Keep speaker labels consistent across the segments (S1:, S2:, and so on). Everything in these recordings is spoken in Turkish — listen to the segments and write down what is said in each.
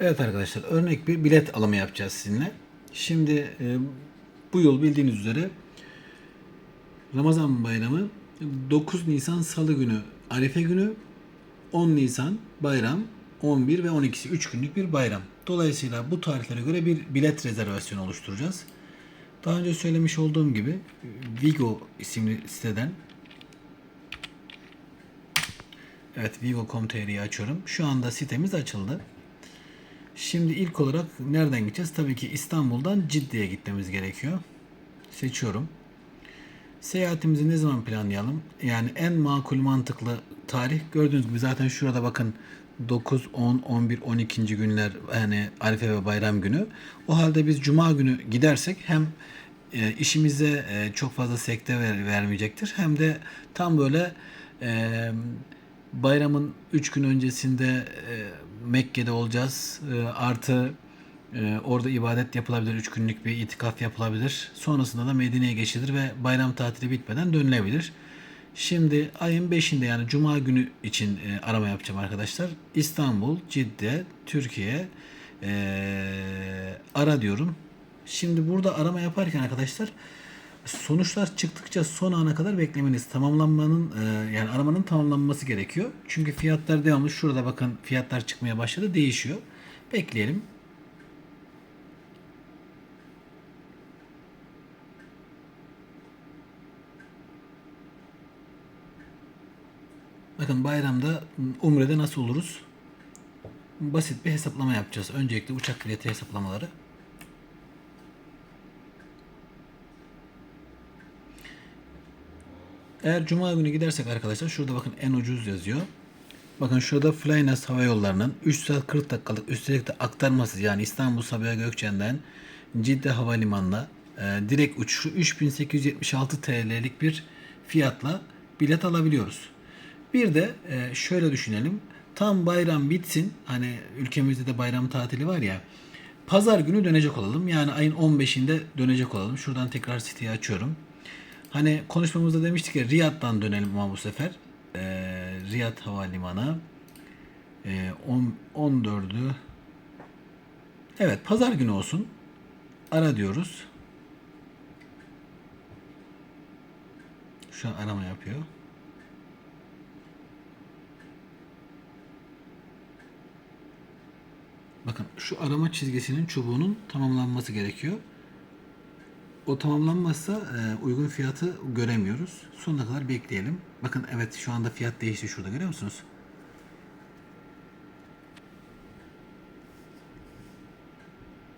S1: Evet arkadaşlar örnek bir bilet alımı yapacağız sizinle. Şimdi e, bu yıl bildiğiniz üzere Ramazan bayramı 9 Nisan Salı günü Arife günü 10 Nisan bayram 11 ve 12'si 3 günlük bir bayram. Dolayısıyla bu tarihlere göre bir bilet rezervasyonu oluşturacağız. Daha önce söylemiş olduğum gibi Vigo isimli siteden Evet Vigo.com.tr'yi açıyorum. Şu anda sitemiz açıldı. Şimdi ilk olarak nereden gideceğiz? Tabii ki İstanbul'dan Ciddi'ye gitmemiz gerekiyor. Seçiyorum. Seyahatimizi ne zaman planlayalım? Yani en makul mantıklı tarih gördüğünüz gibi zaten şurada bakın 9, 10, 11, 12. günler yani Arife ve Bayram günü. O halde biz Cuma günü gidersek hem e, işimize e, çok fazla sekte ver, vermeyecektir hem de tam böyle e, bayramın 3 gün öncesinde Mekke'de olacağız. E, artı e, orada ibadet yapılabilir. 3 günlük bir itikaf yapılabilir. Sonrasında da Medine'ye geçilir ve bayram tatili bitmeden dönülebilir. Şimdi ayın 5'inde yani Cuma günü için e, arama yapacağım arkadaşlar. İstanbul, Cidde, Türkiye e, ara diyorum. Şimdi burada arama yaparken arkadaşlar sonuçlar çıktıkça son ana kadar beklemeniz tamamlanmanın e, yani aramanın tamamlanması gerekiyor. Çünkü fiyatlar devamlı şurada bakın fiyatlar çıkmaya başladı değişiyor. Bekleyelim. Bakın bayramda Umre'de nasıl oluruz? Basit bir hesaplama yapacağız. Öncelikle uçak bileti hesaplamaları. Eğer cuma günü gidersek arkadaşlar şurada bakın en ucuz yazıyor. Bakın şurada Flynas Hava Yolları'nın 3 saat 40 dakikalık üstelik de aktarmasız yani İstanbul Sabiha Gökçen'den Cidde Havalimanı'na e, direkt uçuşu 3876 TL'lik bir fiyatla bilet alabiliyoruz. Bir de e, şöyle düşünelim. Tam bayram bitsin. Hani ülkemizde de bayram tatili var ya. Pazar günü dönecek olalım. Yani ayın 15'inde dönecek olalım. Şuradan tekrar siteyi açıyorum. Hani konuşmamızda demiştik ya Riyad'dan dönelim ama bu sefer. Ee, Riyad Havalimanı. Ee, 10, 14'ü Evet pazar günü olsun. Ara diyoruz. Şu an arama yapıyor. Bakın şu arama çizgisinin çubuğunun tamamlanması gerekiyor. O tamamlanmazsa e, uygun fiyatı göremiyoruz. Sonuna kadar bekleyelim. Bakın evet şu anda fiyat değişti şurada görüyor musunuz?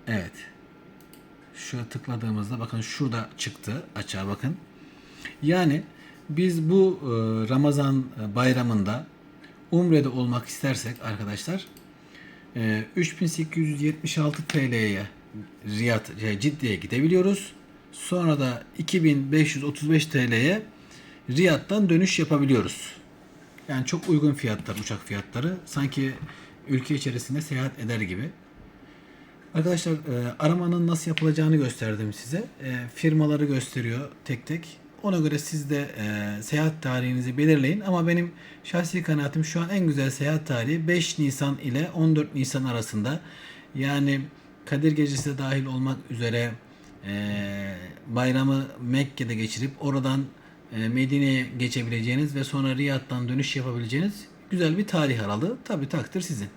S1: Evet. Şöyle tıkladığımızda bakın şurada çıktı açığa bakın. Yani biz bu e, Ramazan bayramında Umre'de olmak istersek arkadaşlar e, 3876 TL'ye Riyad, Ciddi'ye gidebiliyoruz. Sonra da 2535 TL'ye Riyad'dan dönüş yapabiliyoruz. Yani çok uygun fiyatlar uçak fiyatları. Sanki ülke içerisinde seyahat eder gibi. Arkadaşlar e, aramanın nasıl yapılacağını gösterdim size. E, firmaları gösteriyor tek tek. Ona göre siz de e, seyahat tarihinizi belirleyin. Ama benim şahsi kanaatim şu an en güzel seyahat tarihi 5 Nisan ile 14 Nisan arasında. Yani Kadir Gecesi de dahil olmak üzere e, bayramı Mekke'de geçirip oradan e, Medine'ye geçebileceğiniz ve sonra Riyad'dan dönüş yapabileceğiniz güzel bir tarih aralığı. Tabi takdir sizin.